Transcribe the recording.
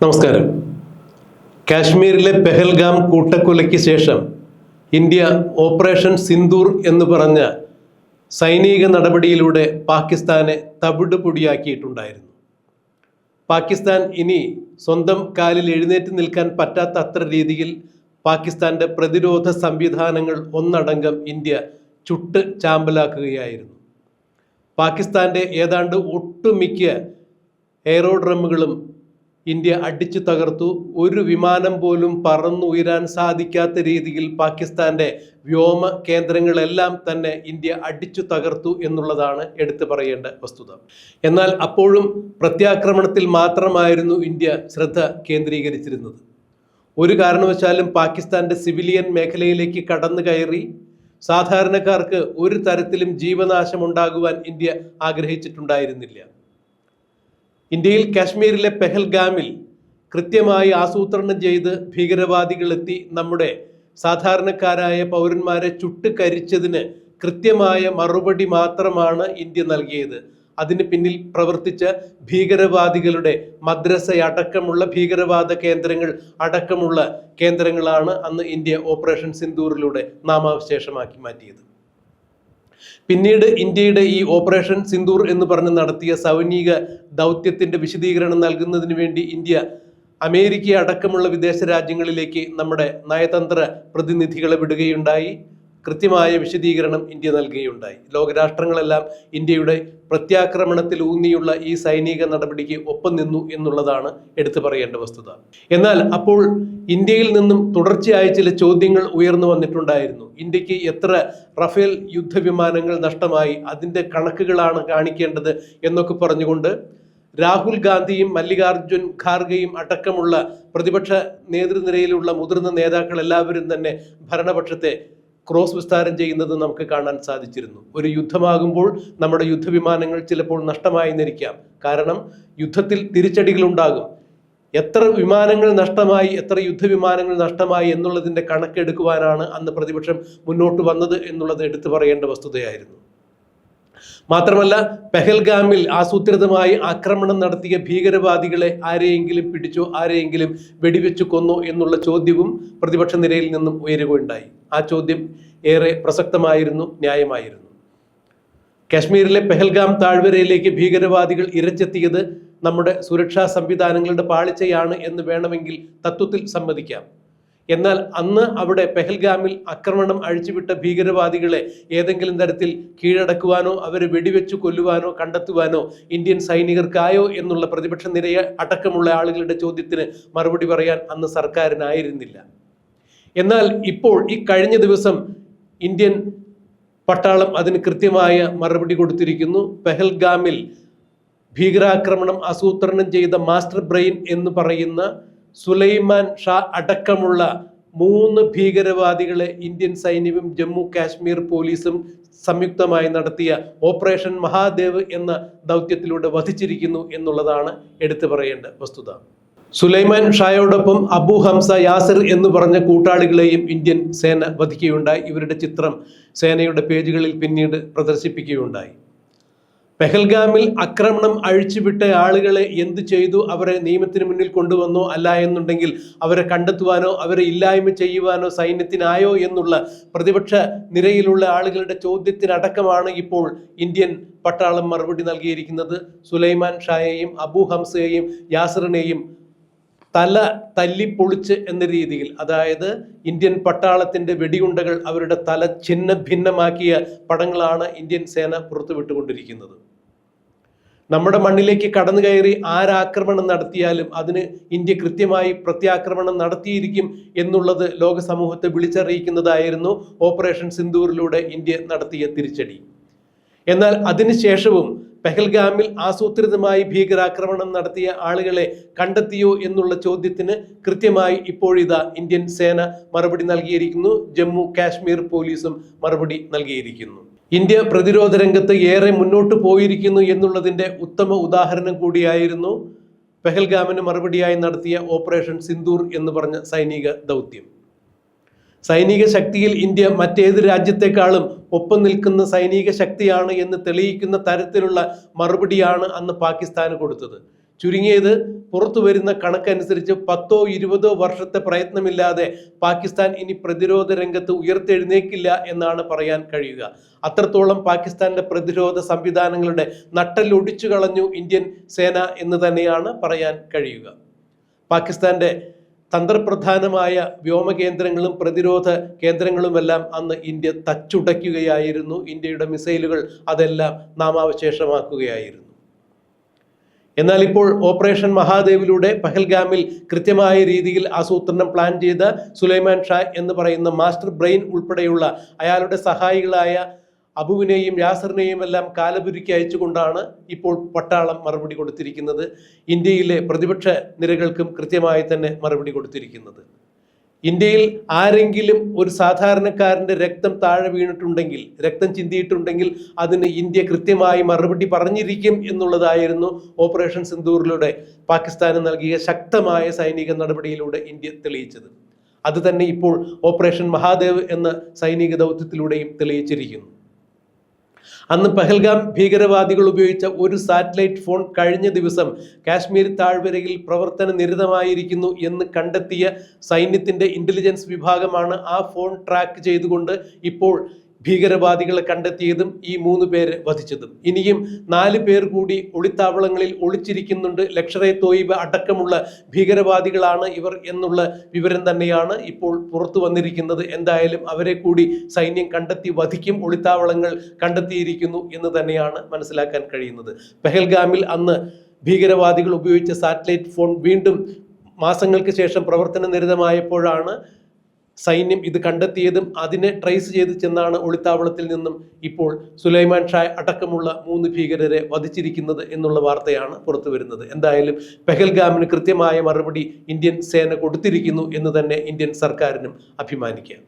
നമസ്കാരം. കാശ്മീരിലെ പെഹൽഗാം കൂട്ടക്കൊലയ്ക്ക് ശേഷം ഇന്ത്യ ഓപ്പറേഷൻ സിന്ദൂർ എന്ന് പറഞ്ഞ സൈനിക നടപടിയിലൂടെ പാകിസ്ഥാനെ തവിട് പൊടിയാക്കിയിട്ടുണ്ടായിരുന്നു പാകിസ്ഥാൻ ഇനി സ്വന്തം കാലിൽ എഴുന്നേറ്റ് നിൽക്കാൻ പറ്റാത്ത അത്ര രീതിയിൽ പാകിസ്ഥാന്റെ പ്രതിരോധ സംവിധാനങ്ങൾ ഒന്നടങ്കം ഇന്ത്യ ചുട്ട് ചാമ്പലാക്കുകയായിരുന്നു. പാകിസ്ഥാന്റെ ഏതാണ്ട് ഒട്ടുമിക്ക എയറോഡ്രമ്മുകളും ഇന്ത്യ അടിച്ചു തകർത്തു. ഒരു വിമാനം പോലും പറന്നുയരാൻ സാധിക്കാത്ത രീതിയിൽ പാകിസ്ഥാന്റെ വ്യോമ കേന്ദ്രങ്ങളെല്ലാം തന്നെ ഇന്ത്യ അടിച്ചു തകർത്തു എന്നുള്ളതാണ് എടുത്തു പറയേണ്ട വസ്തുത. എന്നാൽ അപ്പോഴും പ്രത്യാക്രമണത്തിൽ മാത്രമായിരുന്നു ഇന്ത്യ ശ്രദ്ധ കേന്ദ്രീകരിച്ചിരുന്നത്. ഒരു കാരണവശാലും പാകിസ്ഥാന്റെ സിവിലിയൻ മേഖലയിലേക്ക് കടന്നു കയറി സാധാരണക്കാർക്ക് ഒരു തരത്തിലും ജീവനാശം ഉണ്ടാകുവാൻ ഇന്ത്യ ആഗ്രഹിച്ചിട്ടുണ്ടായിരുന്നില്ല. ഇന്ത്യയിൽ കാശ്മീരിലെ പെഹൽഗാമിൽ കൃത്യമായി ആസൂത്രണം ചെയ്ത് ഭീകരവാദികളെത്തി നമ്മുടെ സാധാരണക്കാരായ പൗരന്മാരെ ചുട്ടുകരിച്ചതിന് കൃത്യമായ മറുപടി മാത്രമാണ് ഇന്ത്യ നൽകിയത്. അതിന് പിന്നിൽ പ്രവർത്തിച്ച ഭീകരവാദികളുടെ മദ്രസ അടക്കമുള്ള ഭീകരവാദ കേന്ദ്രങ്ങൾ അടക്കമുള്ള കേന്ദ്രങ്ങളാണ് അന്ന് ഇന്ത്യ ഓപ്പറേഷൻ സിന്ദൂറിലൂടെ നാമാവശേഷമാക്കി മാറ്റിയത്. പിന്നീട് ഇന്ത്യയുടെ ഈ ഓപ്പറേഷൻ സിന്ദൂർ എന്ന് പറഞ്ഞ് നടത്തിയ സൈനിക ദൗത്യത്തിന്റെ വിശദീകരണം നൽകുന്നതിന് വേണ്ടി ഇന്ത്യ അമേരിക്ക അടക്കമുള്ള വിദേശ രാജ്യങ്ങളിലേക്ക് നമ്മുടെ നയതന്ത്ര പ്രതിനിധികളെ വിടുകയുണ്ടായി. കൃത്യമായ വിശദീകരണം ഇന്ത്യ നൽകുകയുണ്ടായി. ലോകരാഷ്ട്രങ്ങളെല്ലാം ഇന്ത്യയുടെ പ്രത്യാക്രമണത്തിൽ ഊന്നിയുള്ള ഈ സൈനിക നടപടിക്ക് ഒപ്പം നിന്നു എന്നുള്ളതാണ് എടുത്തു പറയേണ്ട വസ്തുത. എന്നാൽ അപ്പോൾ ഇന്ത്യയിൽ നിന്നും തുടർച്ചയായ ചില ചോദ്യങ്ങൾ ഉയർന്നു വന്നിട്ടുണ്ടായിരുന്നു. ഇന്ത്യയ്ക്ക് എത്ര റഫേൽ യുദ്ധവിമാനങ്ങൾ നഷ്ടമായി അതിന്റെ കണക്കുകളാണ് കാണിക്കേണ്ടത് എന്നൊക്കെ പറഞ്ഞുകൊണ്ട് രാഹുൽ ഗാന്ധിയും മല്ലികാർജുൻ ഖാർഗെയും അടക്കമുള്ള പ്രതിപക്ഷ നേതൃനിരയിലുള്ള മുതിർന്ന നേതാക്കൾ എല്ലാവരും തന്നെ ഭരണപക്ഷത്തെ ക്രോസ് വിസ്താരം ചെയ്യുന്നത് നമുക്ക് കാണാൻ സാധിച്ചിരുന്നു. ഒരു യുദ്ധമാകുമ്പോൾ നമ്മുടെ യുദ്ധവിമാനങ്ങൾ ചിലപ്പോൾ നഷ്ടമായെന്നിരിക്കാം കാരണം യുദ്ധത്തിൽ തിരിച്ചടികൾ ഉണ്ടാകും എത്ര വിമാനങ്ങൾ നഷ്ടമായി എത്ര യുദ്ധവിമാനങ്ങൾ നഷ്ടമായി എന്നുള്ളതിന്റെ കണക്കെടുക്കുവാനാണ് അന്ന് പ്രതിപക്ഷം മുന്നോട്ട് വന്നത് എന്നുള്ളത് എടുത്തു പറയേണ്ട വസ്തുതയായിരുന്നു. മാത്രമല്ല പെഹൽഗാമിൽ ആസൂത്രിതമായി ആക്രമണം നടത്തിയ ഭീകരവാദികളെ ആരെയെങ്കിലും പിടിച്ചോ ആരെയെങ്കിലും വെടിവെച്ചു കൊന്നോ എന്നുള്ള ചോദ്യവും പ്രതിപക്ഷ നിരയിൽ നിന്നും ഉയരുകയുണ്ടായി. ആ ചോദ്യം ഏറെ പ്രസക്തമായിരുന്നു ന്യായമായിരുന്നു. കാശ്മീരിലെ പെഹൽഗാം താഴ്വരയിലേക്ക് ഭീകരവാദികൾ ഇരച്ചെത്തിയത് നമ്മുടെ സുരക്ഷാ സംവിധാനങ്ങളുടെ പാളിച്ചയാണ് എന്ന് വേണമെങ്കിൽ തത്വത്തിൽ സമ്മതിക്കാം. എന്നാൽ അന്ന് അവിടെ പെഹൽഗാമിൽ ആക്രമണം അഴിച്ചുവിട്ട ഭീകരവാദികളെ ഏതെങ്കിലും തരത്തിൽ കീഴടക്കുവാനോ അവരെ വെടിവെച്ചു കൊല്ലുവാനോ കണ്ടെത്തുവാനോ ഇന്ത്യൻ സൈനികർക്കായോ എന്നുള്ള പ്രതിപക്ഷ നിരയെ അടക്കമുള്ള ആളുകളുടെ ചോദ്യത്തിന് മറുപടി പറയാൻ അന്ന് സർക്കാരിനായിരുന്നില്ല. എന്നാൽ ഇപ്പോൾ ഈ കഴിഞ്ഞ ദിവസം ഇന്ത്യൻ പട്ടാളം അതിന് കൃത്യമായ മറുപടി കൊടുത്തിരിക്കുന്നു. പെഹൽഗാമിൽ ഭീകരാക്രമണം ആസൂത്രണം ചെയ്ത മാസ്റ്റർ ബ്രെയിൻ എന്ന് പറയുന്ന സുലൈമാൻ ഷാ അടക്കമുള്ള മൂന്ന് ഭീകരവാദികളെ ഇന്ത്യൻ സൈന്യവും ജമ്മു കാശ്മീർ പോലീസും സംയുക്തമായി നടത്തിയ ഓപ്പറേഷൻ മഹാദേവ് എന്ന ദൗത്യത്തിലൂടെ വധിച്ചിരിക്കുന്നു എന്നുള്ളതാണ് എടുത്തു പറയേണ്ട വസ്തുത. സുലൈമാൻ ഷായോടൊപ്പം അബു ഹംസ യാസിർ എന്ന് പറഞ്ഞ കൂട്ടാളികളെയും ഇന്ത്യൻ സേന വധിക്കുകയുണ്ടായി. ഇവരുടെ ചിത്രം സേനയുടെ പേജുകളിൽ പിന്നീട് പ്രദർശിപ്പിക്കുകയുണ്ടായി. പെഹൽഗാമിൽ ആക്രമണം അഴിച്ചുവിട്ട ആളുകളെ എന്ത് ചെയ്തു? അവരെ നിയമത്തിന് മുന്നിൽ കൊണ്ടുവന്നോ അല്ല എന്നുണ്ടെങ്കിൽ അവരെ കണ്ടെത്തുവാനോ അവരെ ഇല്ലായ്മ ചെയ്യുവാനോ സൈന്യത്തിനായോ എന്നുള്ള പ്രതിപക്ഷ നിരയിലുള്ള ആളുകളുടെ ചോദ്യത്തിനടക്കമാണ് ഇപ്പോൾ ഇന്ത്യൻ പട്ടാളം മറുപടി നൽകിയിരിക്കുന്നത്. സുലൈമാൻ ഷായെയും അബു ഹംസയെയും യാസറിനെയും തല തല്ലിപ്പൊളിച്ച് എന്ന രീതിയിൽ അതായത് ഇന്ത്യൻ പട്ടാളത്തിന്റെ വെടിയുണ്ടകൾ അവരുടെ തല ഛിന്ന ഭിന്നമാക്കിയ പടങ്ങളാണ് ഇന്ത്യൻ സേന പുറത്തുവിട്ടുകൊണ്ടിരിക്കുന്നത് നമ്മുടെ മണ്ണിലേക്ക് കടന്നു കയറി ആരാക്രമണം നടത്തിയാലും അതിന് ഇന്ത്യ കൃത്യമായി പ്രത്യാക്രമണം നടത്തിയിരിക്കും എന്നുള്ളത് ലോക സമൂഹത്തെ വിളിച്ചറിയിക്കുന്നതായിരുന്നു ഓപ്പറേഷൻ സിന്ദൂറിലൂടെ ഇന്ത്യ നടത്തിയ തിരിച്ചടി. എന്നാൽ അതിനുശേഷവും പെഹൽഗാമിൽ ആസൂത്രിതമായി ഭീകരാക്രമണം നടത്തിയ ആളുകളെ കണ്ടെത്തിയോ എന്നുള്ള ചോദ്യത്തിന് കൃത്യമായി ഇപ്പോഴിതാ ഇന്ത്യൻ സേന മറുപടി നൽകിയിരിക്കുന്നു. ജമ്മു കാശ്മീർ പോലീസും മറുപടി നൽകിയിരിക്കുന്നു. ഇന്ത്യ പ്രതിരോധ രംഗത്ത് ഏറെ മുന്നോട്ട് പോയിരിക്കുന്നു എന്നുള്ളതിന്റെ ഉത്തമ ഉദാഹരണം കൂടിയായിരുന്നു പെഹൽഗാമിന് മറുപടിയായി നടത്തിയ ഓപ്പറേഷൻ സിന്ദൂർ എന്ന് പറഞ്ഞ സൈനിക ദൗത്യം. സൈനിക ശക്തിയിൽ ഇന്ത്യ മറ്റേത് രാജ്യത്തെക്കാളും ഒപ്പം നിൽക്കുന്ന സൈനിക ശക്തിയാണ് എന്ന് തെളിയിക്കുന്ന തരത്തിലുള്ള മറുപടിയാണ് അന്ന് പാകിസ്ഥാന് കൊടുത്തത്. ചുരുങ്ങിയത് പുറത്തു വരുന്ന കണക്കനുസരിച്ച് പത്തോ ഇരുപതോ വർഷത്തെ പ്രയത്നമില്ലാതെ പാകിസ്ഥാൻ ഇനി പ്രതിരോധ രംഗത്ത് ഉയർത്തെഴുന്നേക്കില്ല എന്നാണ് പറയാൻ കഴിയുക. അത്രത്തോളം പാകിസ്ഥാന്റെ പ്രതിരോധ സംവിധാനങ്ങളുടെ നട്ടലൊടിച്ചു കളഞ്ഞു ഇന്ത്യൻ സേന എന്ന് തന്നെയാണ് പറയാൻ കഴിയുക. പാകിസ്ഥാന്റെ തന്ത്രപ്രധാനമായ വ്യോമകേന്ദ്രങ്ങളും പ്രതിരോധ കേന്ദ്രങ്ങളുമെല്ലാം അന്ന് ഇന്ത്യ തച്ചുടയ്ക്കുകയായിരുന്നു. ഇന്ത്യയുടെ മിസൈലുകൾ അതെല്ലാം നാമാവശേഷമാക്കുകയായിരുന്നു. എന്നാൽ ഇപ്പോൾ ഓപ്പറേഷൻ മഹാദേവിലൂടെ പഹൽഗാമിൽ കൃത്യമായ രീതിയിൽ ആസൂത്രണം പ്ലാൻ ചെയ്ത സുലൈമാൻ ഷാ എന്ന് പറയുന്ന മാസ്റ്റർ ബ്രെയിൻ ഉൾപ്പെടെയുള്ള അയാളുടെ സഹായികളായ അബുവിനെയും യാസറിനെയും എല്ലാം കാലപുരിക്ക് അയച്ചുകൊണ്ടാണ് ഇപ്പോൾ പട്ടാളം മറുപടി കൊടുത്തിരിക്കുന്നത്. ഇന്ത്യയിലെ പ്രതിപക്ഷ നിരകൾക്കും കൃത്യമായി തന്നെ മറുപടി കൊടുത്തിരിക്കുന്നത്. ഇന്ത്യയിൽ ആരെങ്കിലും ഒരു സാധാരണക്കാരന്റെ രക്തം താഴെ വീണിട്ടുണ്ടെങ്കിൽ രക്തം ചിന്തിയിട്ടുണ്ടെങ്കിൽ അതിന് ഇന്ത്യ കൃത്യമായി മറുപടി പറഞ്ഞിരിക്കും എന്നുള്ളതായിരുന്നു ഓപ്പറേഷൻ സിന്ദൂറിലൂടെ പാകിസ്ഥാന് നൽകിയ ശക്തമായ സൈനിക നടപടിയിലൂടെ ഇന്ത്യ തെളിയിച്ചത്. അത് തന്നെ ഇപ്പോൾ ഓപ്പറേഷൻ മഹാദേവ് എന്ന സൈനിക ദൗത്യത്തിലൂടെയും തെളിയിച്ചിരിക്കുന്നു. അന്ന് പെഹൽഗാം ഭീകരവാദികൾ ഉപയോഗിച്ച ഒരു സാറ്റലൈറ്റ് ഫോൺ കഴിഞ്ഞ ദിവസം കാശ്മീർ താഴ്വരയിൽ പ്രവർത്തന നിരതമായിരിക്കുന്നു എന്ന് കണ്ടെത്തിയ സൈന്യത്തിന്റെ ഇന്റലിജൻസ് വിഭാഗമാണ് ആ ഫോൺ ട്രാക്ക് ചെയ്തുകൊണ്ട് ഇപ്പോൾ ഭീകരവാദികളെ കണ്ടെത്തിയതും ഈ മൂന്ന് പേര് വധിച്ചതും. ഇനിയും നാല് പേർ കൂടി ഒളിത്താവളങ്ങളിൽ ഒളിച്ചിരിക്കുന്നുണ്ട്. ലക്ഷറെ തോയിബ അടക്കമുള്ള ഭീകരവാദികളാണ് ഇവർ എന്നുള്ള വിവരം തന്നെയാണ് ഇപ്പോൾ പുറത്തു വന്നിരിക്കുന്നത്. എന്തായാലും അവരെ കൂടി സൈന്യം കണ്ടെത്തി വധിക്കും ഒളിത്താവളങ്ങൾ കണ്ടെത്തിയിരിക്കുന്നു എന്ന് തന്നെയാണ് മനസ്സിലാക്കാൻ കഴിയുന്നത്. പെഹൽഗാമിൽ അന്ന് ഭീകരവാദികൾ ഉപയോഗിച്ച സാറ്റലൈറ്റ് ഫോൺ വീണ്ടും മാസങ്ങൾക്ക് ശേഷം പ്രവർത്തന നിരതമായപ്പോഴാണ് സൈന്യം ഇത് കണ്ടെത്തിയതും അതിനെ ട്രേസ് ചെയ്ത് ചെന്നാണ് ഒളിത്താവളത്തിൽ നിന്നും ഇപ്പോൾ സുലൈമാൻ ഷായ് അടക്കമുള്ള മൂന്ന് ഭീകരരെ വധിച്ചിരിക്കുന്നത് എന്നുള്ള വാർത്തയാണ് പുറത്തു വരുന്നത്. എന്തായാലും പെഹൽഗാമിന് കൃത്യമായ മറുപടി ഇന്ത്യൻ സേന കൊടുത്തിരിക്കുന്നു എന്ന് തന്നെ ഇന്ത്യൻ സർക്കാരിനും അഭിമാനിക്കാം.